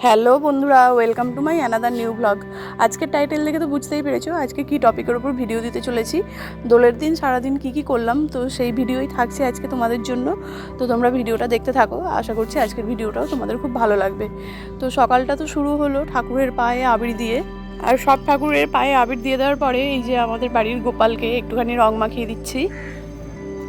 Hello বন্ধুরা welcome to my another new blog আজকের title দেখে তো বুঝতেই পেরেছ, আজকে কি টপিকের উপর ভিডিও দিতে চলেছি। দোলের দিন, সারাদিন কি কি করলাম, তো সেই ভিডিওই থাকছে আজকে তোমাদের জন্য। তো তোমরা ভিডিওটা দেখতে থাকো, আশা করছি আজকের ভিডিওটাও তোমাদের খুব ভালো লাগবে। তো সকালটা তো শুরু হলো ঠাকুরের পায়ে আবির দিয়ে। আর সব ঠাকুরের পায়ে আবির দিয়ে দেওয়ার পরে এই যে আমাদের বাড়ির গোপালকে একটুখানি রং মাখিয়ে দিচ্ছি।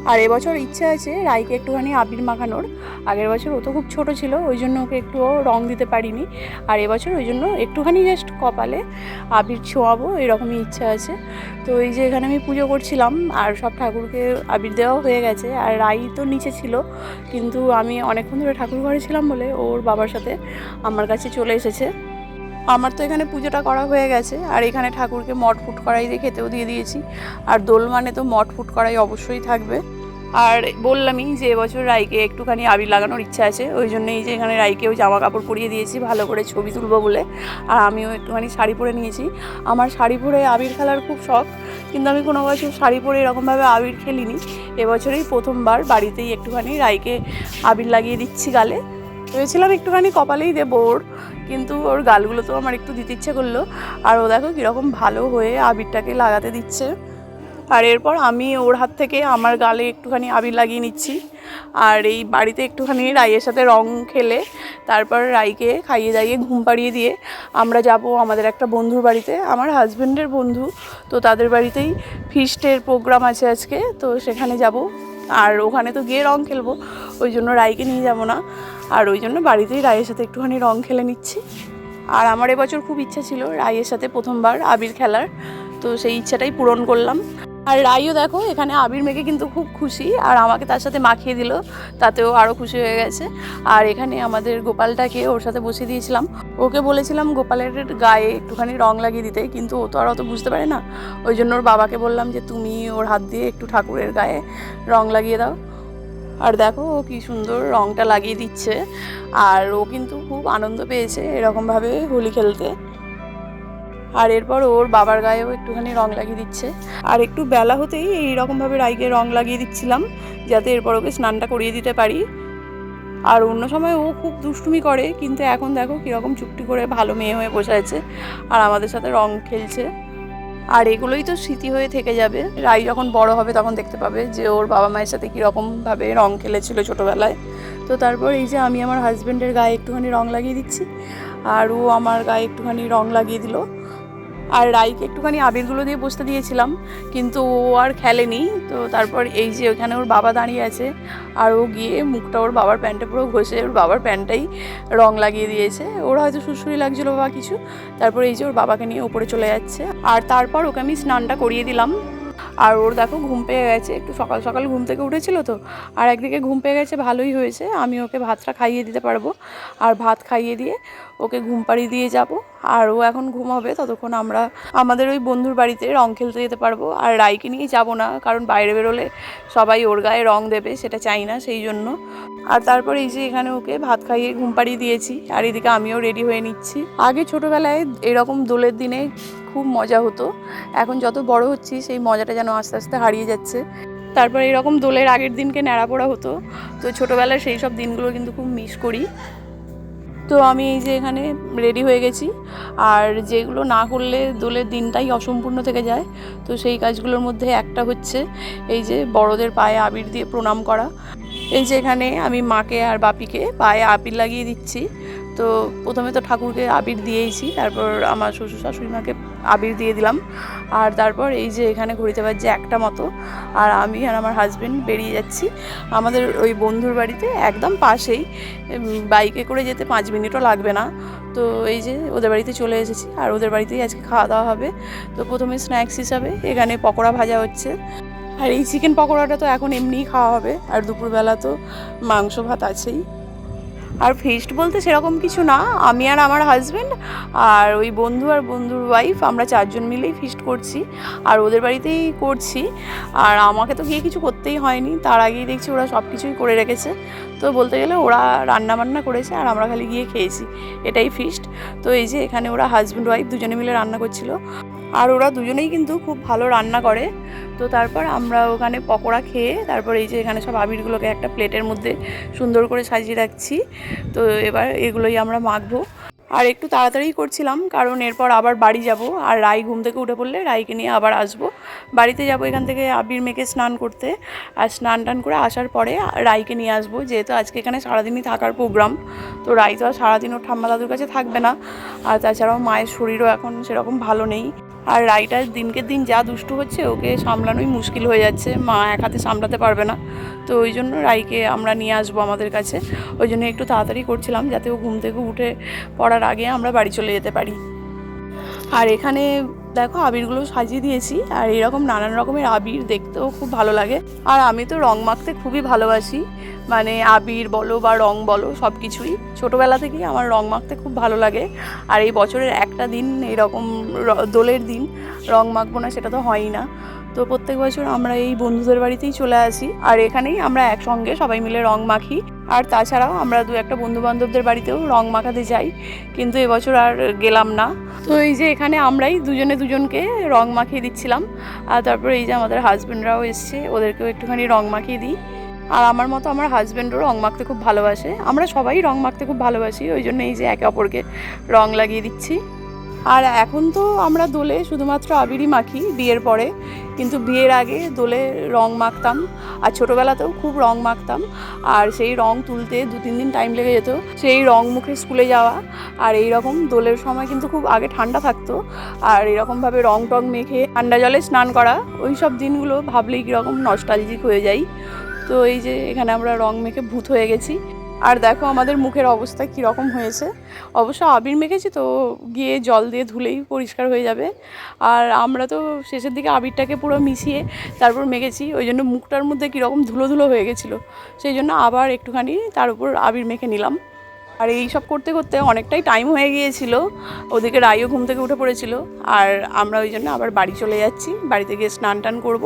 আর এবছর ইচ্ছা আছে রাইকে একটুখানি আবির মাখানোর। আগের বছর ও তো খুব ছোট ছিল, ওই জন্য ওকে একটুও রং দিতে পারিনি। আর এবছর ওই জন্য একটুখানি জাস্ট কপালে আবির ছোঁয়াবো, এরকমই ইচ্ছা আছে। তো এই যে এখানে আমি পুজো করছিলাম, আর সব ঠাকুরকে আবির দেওয়াও হয়ে গেছে। আর রাই তো নিচে ছিল, কিন্তু আমি অনেকক্ষণ ধরে ঠাকুর ঘরে ছিলাম বলে ওর বাবার সাথে আমার কাছে চলে এসেছে। আমার তো এখানে পুজোটা করা হয়ে গেছে, আর এখানে ঠাকুরকে মট ফুট করাই দিয়ে খেতেও দিয়ে দিয়েছি। আর দোল মানে তো মট ফুট করাই অবশ্যই থাকবে। আর বললামই যে এবছর রাইকে একটুখানি আবির লাগানোর ইচ্ছা আছে, ওই জন্যই যে এখানে রাইকেও জামা কাপড় পরিয়ে দিয়েছি, ভালো করে ছবি তুলবো বলে। আর আমিও একটুখানি শাড়ি পরে নিয়েছি। আমার শাড়ি পরে আবির খেলার খুব শখ, কিন্তু আমি কোনো বছর শাড়ি পরে এরকমভাবে আবির খেলিনি। এবছরেই প্রথমবার বাড়িতেই একটুখানি রাইকে আবির লাগিয়ে দিচ্ছি গালে। ভেবেছিলাম একটুখানি কপালেই দেবো ওর কিন্তু ওর গালগুলো তো আমার একটু দিতে ইচ্ছে করল। আর ও দেখো কীরকম ভালো হয়ে আবিরটাকে লাগাতে দিচ্ছে। আর এরপর আমি ওর হাত থেকে আমার গালে একটুখানি আবির লাগিয়ে নিচ্ছি। আর এই বাড়িতে একটুখানি রাইয়ের সাথে রং খেলে, তারপর রাইকে খাইয়ে দাইয়ে ঘুম পাড়িয়ে দিয়ে আমরা যাব আমাদের একটা বন্ধুর বাড়িতে। আমার হাজব্যান্ডের বন্ধু, তো তাদের বাড়িতেই ফিস্টের প্রোগ্রাম আছে আজকে, তো সেখানে যাব। আর ওখানে তো গিয়ে রং খেলব, ওই জন্য রায়কে নিয়ে যাব না। আর ওই জন্য বাড়িতেই রায়ের সাথে একটুখানি রং খেলে নিচ্ছি। আর আমার এবছর খুব ইচ্ছা ছিল রায়ের সাথে প্রথমবার আবির খেলার, তো সেই ইচ্ছাটাই পূরণ করলাম। আর রাইও দেখো, এখানে আবির মেঘে কিন্তু খুব খুশি, আর আমাকে তার সাথে মাখিয়ে দিল, তাতেও আরও খুশি হয়ে গেছে। আর এখানে আমাদের গোপালটাকে ওর সাথে বসিয়ে দিয়েছিলাম। ওকে বলেছিলাম গোপালের গায়ে একটুখানি রং লাগিয়ে দিতে, কিন্তু ও তো আর অত বুঝতে পারে না। ওই জন্য ওর বাবাকে বললাম যে, তুমি ওর হাত দিয়ে একটু ঠাকুরের গায়ে রং লাগিয়ে দাও। আর দেখো ও কী সুন্দর রংটা লাগিয়ে দিচ্ছে। আর ও কিন্তু খুব আনন্দ পেয়েছে এরকমভাবে হোলি খেলতে। আর এরপর ওর বাবার গায়েও একটুখানি রং লাগিয়ে দিচ্ছে। আর একটু বেলা হতেই এইরকমভাবে রাইকে রং লাগিয়ে দিচ্ছিলাম, যাতে এরপর ওকে স্নানটা করিয়ে দিতে পারি। আর অন্য সময় ও খুব দুষ্টুমি করে, কিন্তু এখন দেখো কীরকম চুপটি করে ভালো মেয়ে হয়ে বসে আছে আর আমাদের সাথে রং খেলছে। আর এগুলোই তো স্মৃতি হয়ে থেকে যাবে। রাই যখন বড় হবে তখন দেখতে পাবে যে ওর বাবা মায়ের সাথে কীরকমভাবে রং খেলেছিল ছোটোবেলায়। তো তারপর এই যে আমি আমার হাজব্যান্ডের গায়ে একটুখানি রং লাগিয়ে দিচ্ছি, আর ও আমার গায়ে একটুখানি রং লাগিয়ে দিল। আর রাইকে একটুখানি আবিরগুলো দিয়ে বসতে দিয়েছিলাম, কিন্তু ও আর খেলেনি। তো তারপর এই যে ওখানে ওর বাবা দাঁড়িয়ে আছে, আর ও গিয়ে মুখটা ওর বাবার প্যান্টে পুরো ঘষে ওর বাবার প্যান্টটাই রং লাগিয়ে দিয়েছে। ওর হয়তো সুসুরি লাগছিল বা কিছু, তারপর এই যে ওর বাবাকে নিয়ে ওপরে চলে যাচ্ছে। আর তারপর ওকে আমি স্নানটা করিয়ে দিলাম। আর ওর দেখো ঘুম পেয়ে গেছে, একটু সকাল সকাল ঘুম থেকে উঠেছিল তো, আর একদিকে ঘুম পেয়ে গেছে ভালোই হয়েছে, আমি ওকে ভাতটা খাইয়ে দিতে পারব। আর ভাত খাইয়ে দিয়ে ওকে ঘুম পাড়িয়ে দিয়ে যাব। আর ও এখন ঘুমাবে, ততক্ষণ আমরা আমাদের ওই বন্ধুর বাড়িতে রং খেলতে যেতে পারব। আর রাইকে নিয়ে যাব না, কারণ বাইরে বেরোলে সবাই ওর গায়ে রং দেবে, সেটা চাই না সেই জন্য। আর তারপর এই যে এখানে ওকে ভাত খাইয়ে ঘুম পাড়িয়ে দিয়েছি, আর এদিকে আমিও রেডি হয়ে নিচ্ছি। আগে ছোটোবেলায় এরকম দোলের দিনে খুব মজা হতো, এখন যত বড় হচ্ছি সেই মজাটা যেন আস্তে আস্তে হারিয়ে যাচ্ছে। তারপর এরকম দোলের আগের দিনকে ন্যাড়া পড়া হতো, তো ছোটোবেলায় সেই সব দিনগুলো কিন্তু খুব মিস করি। তো আমি এই যে এখানে রেডি হয়ে গেছি। আর যেগুলো না করলে দোলের দিনটাই অসম্পূর্ণ থেকে যায়। তো সেই কাজগুলোর মধ্যে একটা হচ্ছে এই যে বড়দের পায়ে আবির দিয়ে প্রণাম করা। এই যে এখানে আমি মাকে আর বাপিকে পায়ে আবির লাগিয়ে দিচ্ছি। তো প্রথমে তো ঠাকুরকে আবির দিয়েইছি, তারপর আমার শ্বশুর শাশুড়ি মাকে আবির দিয়ে দিলাম। আর তারপর এই যে এখানে ঘুরিতে পারছে একটা মতো, আর আমি আর আমার হাজবেন্ড বেরিয়ে যাচ্ছি। আমাদের ওই বন্ধুর বাড়িতে একদম পাশেই। বাইকে করে যেতে পাঁচ মিনিটও লাগবে না। তো এই যে ওদের বাড়িতে চলে এসেছি। আর ওদের বাড়িতেই আজকে খাওয়া দাওয়া হবে। তো প্রথমে স্ন্যাক্স হিসাবে এখানে পকোড়া ভাজা হচ্ছে। আর এই চিকেন পকোড়াটা তো এখন এমনিই খাওয়া হবে। আর দুপুরবেলা তো মাংস ভাত আছেই। আর ফিস্ট বলতে সেরকম কিছু না। আমি আর আমার হাজব্যান্ড আর ওই বন্ধু আর বন্ধুর ওয়াইফ আমরা চারজন মিলেই ফিস্ট করছি। আর ওদের বাড়িতেই করছি। আর আমাকে তো গিয়ে কিছু করতেই হয়নি। তার আগেই দেখছি ওরা সব কিছুই করে রেখেছে। তো বলতে গেলে ওরা রান্না বান্না করেছে আর আমরা খালি গিয়ে খেয়েছি। এটাই ফিস্ট তো এই যে এখানে ওরা হাজব্যান্ড ওয়াইফ দুজনে মিলে রান্না করছিল। আর ওরা দুজনেই কিন্তু খুব ভালো রান্না করে। তো তারপর আমরা ওখানে পকোড়া খেয়ে, তারপর এই যে এখানে সব আবিরগুলোকে একটা প্লেটের মধ্যে সুন্দর করে সাজিয়ে রাখছি। তো এবার এগুলোই আমরা মাখবো। আর একটু তাড়াতাড়ি করছিলাম, কারণ এরপর আবার বাড়ি যাব। আর রাই ঘুম থেকে উঠে পড়লে রাইকে নিয়ে আবার আসব। বাড়িতে যাব এখান থেকে আবির মেখে স্নান করতে। আর স্নান টান করে আসার পরে রাইকে নিয়ে আসব, যেহেতু আজকে এখানে সারাদিনই থাকার প্রোগ্রাম। তো রাই তো আর সারাদিন ওর ঠাম্মা দাদুর কাছে থাকবে না। আর তাছাড়াও মায়ের শরীরও এখন সেরকম ভালো নেই। আর রাইটার দিনকে দিন যা দুষ্টু হচ্ছে, ওকে সামলানোই মুশকিল হয়ে যাচ্ছে। মা এক হাতে সামলাতে পারবে না। তো ওই জন্য রাইকে আমরা নিয়ে আসব আমাদের কাছে। ওই জন্য একটু তাড়াতাড়ি করছিলাম যাতে ও ঘুম থেকে উঠে পড়ার আগে আমরা বাড়ি চলে যেতে পারি। আর এখানে দেখো আবিরগুলো সাজিয়ে দিয়েছি আর এরকম নানান রকমের আবির দেখতেও খুব ভালো লাগে। আর আমি তো রং মাখতে খুবই ভালোবাসি। মানে আবির বলো বা রং বলো সব কিছুই ছোটোবেলা থেকেই আমার রং মাখতে খুব ভালো লাগে। আর এই বছরের একটা দিন এরকম দোলের দিন রং মাখবো না সেটা তো হয়ই না। তো প্রত্যেক বছর আমরা এই বন্ধুদের বাড়িতেই চলে আসি। আর এখানেই আমরা একসঙ্গে সবাই মিলে রং মাখি। আর তাছাড়াও আমরা দু একটা বন্ধু বান্ধবদের বাড়িতেও রং মাখাতে যাই। কিন্তু এবছর আর গেলাম না। তো এই যে এখানে আমরাই দুজনে দুজনকে রং মাখিয়ে দিচ্ছিলাম। আর তারপরে এই যে আমাদের হাজব্যান্ডরাও এসছে, ওদেরকেও একটুখানি রং মাখিয়ে দিই। আর আমার মতো আমার হাজব্যান্ডও রং মাখতে খুব ভালোবাসে। আমরা সবাই রং মাখতে খুব ভালোবাসি, ওই জন্য এই যে একে অপরকে রং লাগিয়ে দিচ্ছি। আর এখন তো আমরা দোলে শুধুমাত্র আবিরই মাখি বিয়ের পরে, কিন্তু বিয়ের আগে দোলে রং মাখতাম। আর ছোটোবেলাতেও খুব রং মাখতাম। আর সেই রং তুলতে দু, তিন দিন টাইম লেগে যেত। সেই রং মুখে স্কুলে যাওয়া আর এই রকম দোলের সময় কিন্তু খুব আগে ঠান্ডা থাকতো। আর এরকমভাবে রং টং মেখে ঠান্ডা জলে স্নান করা ওই সব দিনগুলো ভাবলেই কীরকম নস্টালজিক হয়ে যাই। তো এই যে এখানে আমরা রং মেখে ভূত হয়ে গেছি। আর দেখো আমাদের মুখের অবস্থা কীরকম হয়েছে। অবশ্য আবির মেখেছি তো গিয়ে জল দিয়ে ধুলেই পরিষ্কার হয়ে যাবে। আর আমরা তো শেষের দিকে আবিরটাকে পুরো মিশিয়ে তারপর মেখেছি, ওই জন্য মুখটার মধ্যে কীরকম ধুলো ধুলো হয়ে গেছিল। সেই জন্য আবার একটুখানি তার উপর আবির মেখে নিলাম। আর এই সব করতে করতে অনেকটাই টাইম হয়ে গিয়েছিল, ওদিকে রাইও ঘুম থেকে উঠে পড়েছিল। আর আমরা ওই জন্য আবার বাড়ি চলে যাচ্ছি, বাড়িতে গিয়ে স্নান টান করব,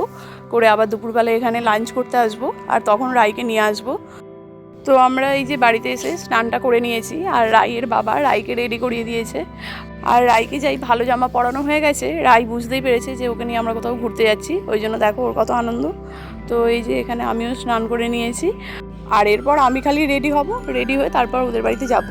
করে আবার দুপুরবেলা এখানে লাঞ্চ করতে আসব, আর তখন রাইকে নিয়ে আসব। তো আমরা এই যে বাড়িতে এসে স্নানটা করে নিয়েছি, আর রায়ের বাবা রায়কে রেডি করিয়ে দিয়েছে। আর রায়কে যাই ভালো জামা পরানো হয়ে গেছে, রাই বুঝতেই পেরেছে যে ওকে নিয়ে আমরা কোথাও ঘুরতে যাচ্ছি, ওই জন্য দেখো ওর কত আনন্দ। তো এই যে এখানে আমিও স্নান করে নিয়েছি, আর এরপর আমি খালি রেডি হব রেডি হয়ে তারপর ওদের বাড়িতে যাব।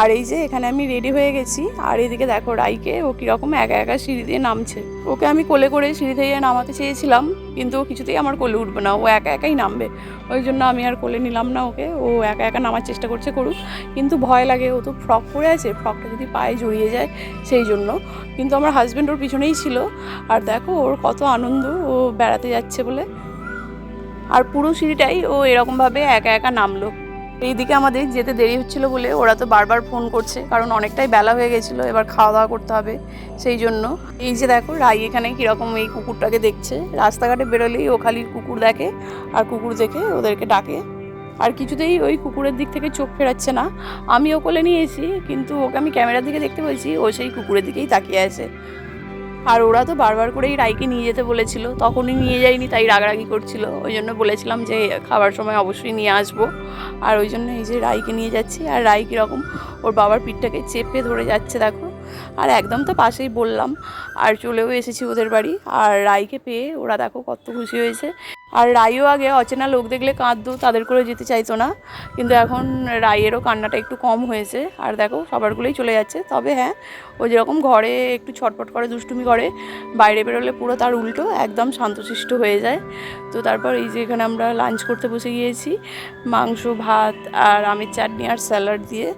আর এই যে এখানে আমি রেডি হয়ে গেছি। আর এদিকে দেখো রাইকে, ও কীরকম একা একা সিঁড়ি দিয়ে নামছে। ওকে আমি কোলে করে সিঁড়ি থেকে নামাতে চেয়েছিলাম, কিন্তু ও কিছুতেই আমার কোলে উঠবে না, ও একা একাই নামবে। ওই জন্য আমি আর কোলে নিলাম না ওকে, ও একা একা নামার চেষ্টা করছে করুক, কিন্তু ভয় লাগে, ও তো ফ্রক পরে আছে, ফ্রকটা যদি পায়ে জড়িয়ে যায় সেই জন্য। কিন্তু আমার হাজব্যান্ড ওর পিছনেই ছিল, আর দেখো ওর কত আনন্দ, ও বেড়াতে যাচ্ছে বলে। আর পুরো সিঁড়িটাই ও এরকমভাবে একা একা নামলো। এইদিকে আমাদের যেতে দেরি হচ্ছিল বলে ওরা তো বারবার ফোন করছে, কারণ অনেকটাই বেলা হয়ে গেছিল, এবার খাওয়া দাওয়া করতে হবে সেই জন্য। এই যে দেখো, রাই এখানে কীরকম এই কুকুরটাকে দেখছে। রাস্তাঘাটে বেরোলেই ও খালি কুকুর দেখে আর কুকুর দেখে ওদেরকে ডাকে। আর কিছুতেই ওই কুকুরের দিক থেকে চোখ ফেরাচ্ছে না। আমি ও কোলে নিয়েছি কিন্তু ওকে আমি ক্যামেরার দিকে দেখতে বলছি, ও সেই কুকুরের দিকেই তাকিয়ে আছে। আর ওরা তো বারবার করেই রাইকে নিয়ে যেতে বলেছিল। তখনই নিয়ে যায়নি, তাই রাগারাগি করছিল। ওই জন্য বলেছিলাম যে, খাবার সময় অবশ্যই নিয়ে আসব। আর ওই জন্য এই যে রাইকে নিয়ে যাচ্ছি, আর রাই কীরকম ওর বাবার পিঠটাকে চেপে ধরে যাচ্ছে, দেখো। আর একদম তো পাশেই বললাম, আর চলেও এসেছি ওদের বাড়ি। আর রাইকে পেয়ে ওরা, দেখো, কত খুশি হয়েছে। আর রাইও আগে অচেনা লোক দেখলে কাঁদতো, তাদের করে যেতে চাইতো না। কিন্তু এখন রাইয়েরও কান্নাটা একটু কম হয়েছে। আর দেখো, সবারগুলোই চলে যাচ্ছে। তবে হ্যাঁ ও যেরকম ঘরে একটু ছটপট করে, দুষ্টুমি করে, বাইরে বেরোলে পুরো তার উল্টো, একদম শান্তশিষ্ট হয়ে যায়। তো তারপর এই যে এখানে আমরা লাঞ্চ করতে বসে গিয়েছি, মাংস, ভাত আর আমের চাটনি আর স্যালাড দিয়ে।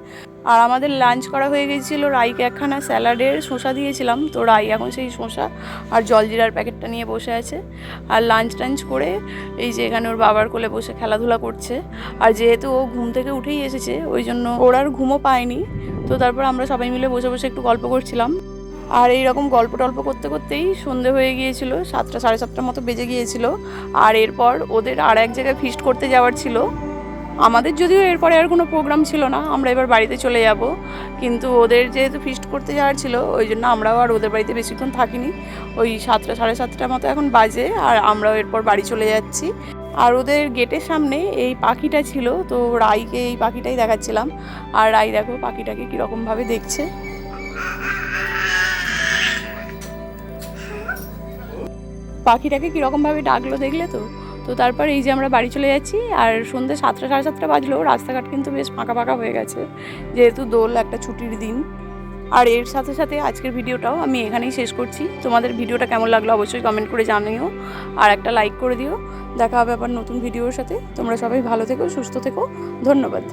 আর আমাদের লাঞ্চ করা হয়ে গিয়েছিল রাইকে একখানা স্যালাডের শসা দিয়েছিলাম। তো রাই এখন সেই শসা আর জলজিরার প্যাকেটটা নিয়ে বসে আছে। আর লাঞ্চ টাঞ্চ করে এই যে এখানে ওর বাবার কোলে বসে খেলাধুলা করছে। আর যেহেতু ও ঘুম থেকে উঠেই এসেছে, ওই জন্য ওর আর ঘুমও পায়নি। তো তারপর আমরা সবাই মিলে বসে বসে একটু গল্প করছিলাম। আর এই রকম গল্প টল্প করতে করতেই সন্ধে হয়ে গিয়েছিল, সাতটা সাড়ে সাতটার মতো বেজে গিয়েছিল। আর এরপর ওদের আর এক জায়গায় ফিস্ট করতে যাওয়ার ছিল। আমাদের যদিও এরপরে আর কোনো প্রোগ্রাম ছিল না, আমরা এবার বাড়িতে চলে যাব। কিন্তু ওদের যেহেতু ফিস্ট করতে যাওয়ার ছিল, ওই জন্য আমরাও আর ওদের বাড়িতে বেশিক্ষণ থাকিনি। ওই সাতটা, সাড়ে সাতটার মতো এখন বাজে, আর আমরাও এরপর বাড়ি চলে যাচ্ছি। আর ওদের গেটের সামনে এই পাখিটা ছিল, তো রাইকে এই পাখিটাই দেখাচ্ছিলাম। আর রাই দেখো পাখিটাকে কীরকমভাবে দেখছে। পাখিটাকে কীরকমভাবে ডাকলো দেখলে তো? তো তারপর এই যে আমরা বাড়ি চলে যাচ্ছি, আর সন্ধ্যে সাতটা, সাড়ে সাতটা বাজলো, রাস্তাঘাট কিন্তু বেশ ফাঁকা ফাঁকা হয়ে গেছে, যেহেতু দোল একটা ছুটির দিন। আর এর সাথে সাথে আজকের ভিডিওটাও আমি এখানেই শেষ করছি। তোমাদের ভিডিওটা কেমন লাগল অবশ্যই কমেন্ট করে জানিও, আর একটা লাইক করে দিও। দেখা হবে আবার নতুন ভিডিওর সাথে। তোমরা সবাই ভালো থেকো, সুস্থ থেকো। ধন্যবাদ।